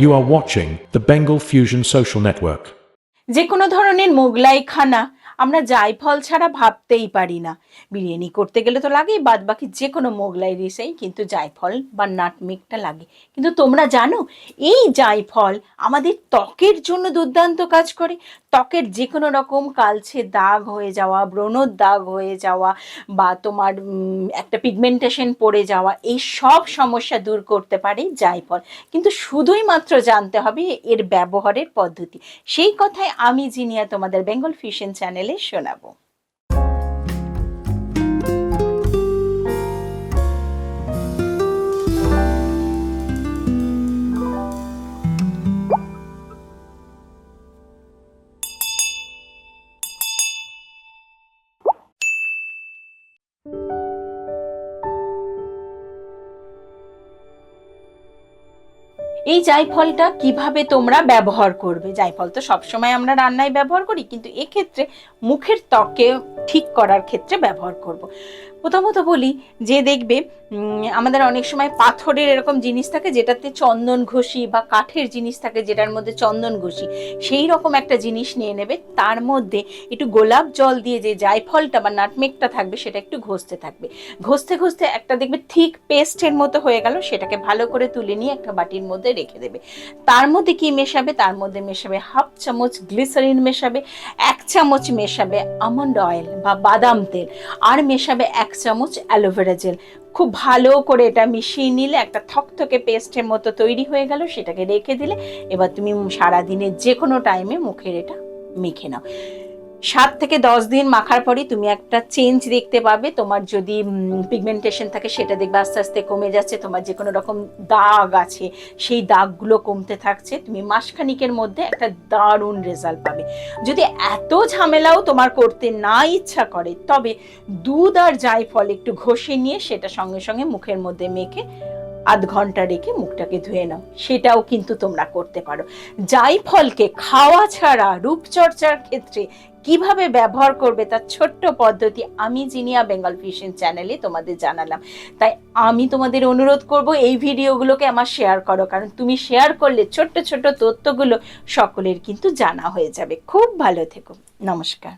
You are watching the Bengal Fusion Social Network. যে কোনো ধরনের মোগলাই খানা আমরা জায়ফল ছাড়া ভাবতেই পারি না। বিরিয়ানি করতে গেলে তো লাগেই বাদ বাকি যে কোনো মোগলাই রেসেই কিন্তু জায়ফল বা নাটমেকটা লাগে। কিন্তু তোমরা জানো, এই জায়ফল আমাদের ত্বকের জন্য দুর্দান্ত কাজ করে। ত্বকের যে কোনো রকম কালছে দাগ হয়ে যাওয়া ব্রণর দাগ হয়ে যাওয়া বা তোমার একটা পিগমেন্টেশন পড়ে যাওয়া, এই সব সমস্যা দূর করতে পারে জায়ফল কিন্তু শুধুই মাত্র জানতে হবে এর ব্যবহারের পদ্ধতি। সেই কথায় আমি জিনিয়া তোমাদের বেঙ্গল ফিশন চ্যানেলে শোনাবো। এই জায়ফলটা কীভাবে তোমরা ব্যবহার করবে জায়ফল তো সবসময় আমরা রান্নায় ব্যবহার করি, কিন্তু এক্ষেত্রে মুখের ত্বকে ঠিক করার ক্ষেত্রে ব্যবহার করব। প্রথমত বলি যে দেখবে আমাদের অনেক সময় পাথরের এরকম জিনিস থাকে যেটাতে চন্দন ঘষি বা কাঠের জিনিস থাকে যেটার মধ্যে চন্দন ঘষি। সেই রকম একটা জিনিস নিয়ে নেবে, তার মধ্যে একটু গোলাপ জল দিয়ে যে জায়ফলটা বা নাটমেকটা থাকবে সেটা একটু ঘষতে থাকবে। ঘষতে ঘষতে একটা দেখবে থিক পেস্টের মতো হয়ে গেল, সেটাকে ভালো করে তুলে নিয়ে একটা বাটির মধ্যে রেখে দেবে। তার মধ্যে কি মেশাবে? তার মধ্যে মেশাবে হাফ চামচ গ্লিসারিন মেশাবে, এক চামচ মেশাবে আমন্ড অয়েল বা বাদাম তেল, আর মেশাবে এক চামচ অ্যালোভেরা জেল। খুব ভালো করে এটা মিশিয়ে নিলে, একটা থকথকে পেস্টের মতো তৈরি হয়ে গেল, সেটাকে রেখে দিলে এবার তুমি সারাদিনের যে কোনো টাইমে মুখের এটা মেখে নাও। সাত থেকে দশ দিন মাখার পরই তুমি একটা চেঞ্জ দেখতে পাবে। তোমার যদি পিগমেন্টেশন থাকে সেটা দেখবে আস্তে আস্তে কমে যাচ্ছে। তোমার যে কোনো রকম দাগ আছে, সেই দাগগুলো কমতে থাকছে। তুমি মাসখানিকের মধ্যে একটা দারুণ রেজাল্ট পাবে। যদি এত ঝামেলাও তোমার করতে না ইচ্ছা করে, তবে দুধ আর জায়ফল একটু ঘষে নিয়ে সেটা সঙ্গে সঙ্গে মুখের মধ্যে মেখে আধ ঘণ্টা রেখে মুখটাকে ধুয়ে নাও। সেটাও কিন্তু তোমরা করতে পারো। জায়ফলকে খাওয়া ছাড়া রূপচর্চার ক্ষেত্রে কীভাবে ব্যবহার করবে তার ছোট্ট পদ্ধতি আমি জিনিয়া বেঙ্গল ফিশন চ্যানেলে তোমাদের জানালাম। তাই আমি তোমাদের অনুরোধ করব এই ভিডিওগুলোকে আমার শেয়ার করো, কারণ তুমি শেয়ার করলে ছোট্ট ছোট্ট তথ্যগুলো সকলের কিন্তু জানা হয়ে যাবে। খুব ভালো থেকো। নমস্কার।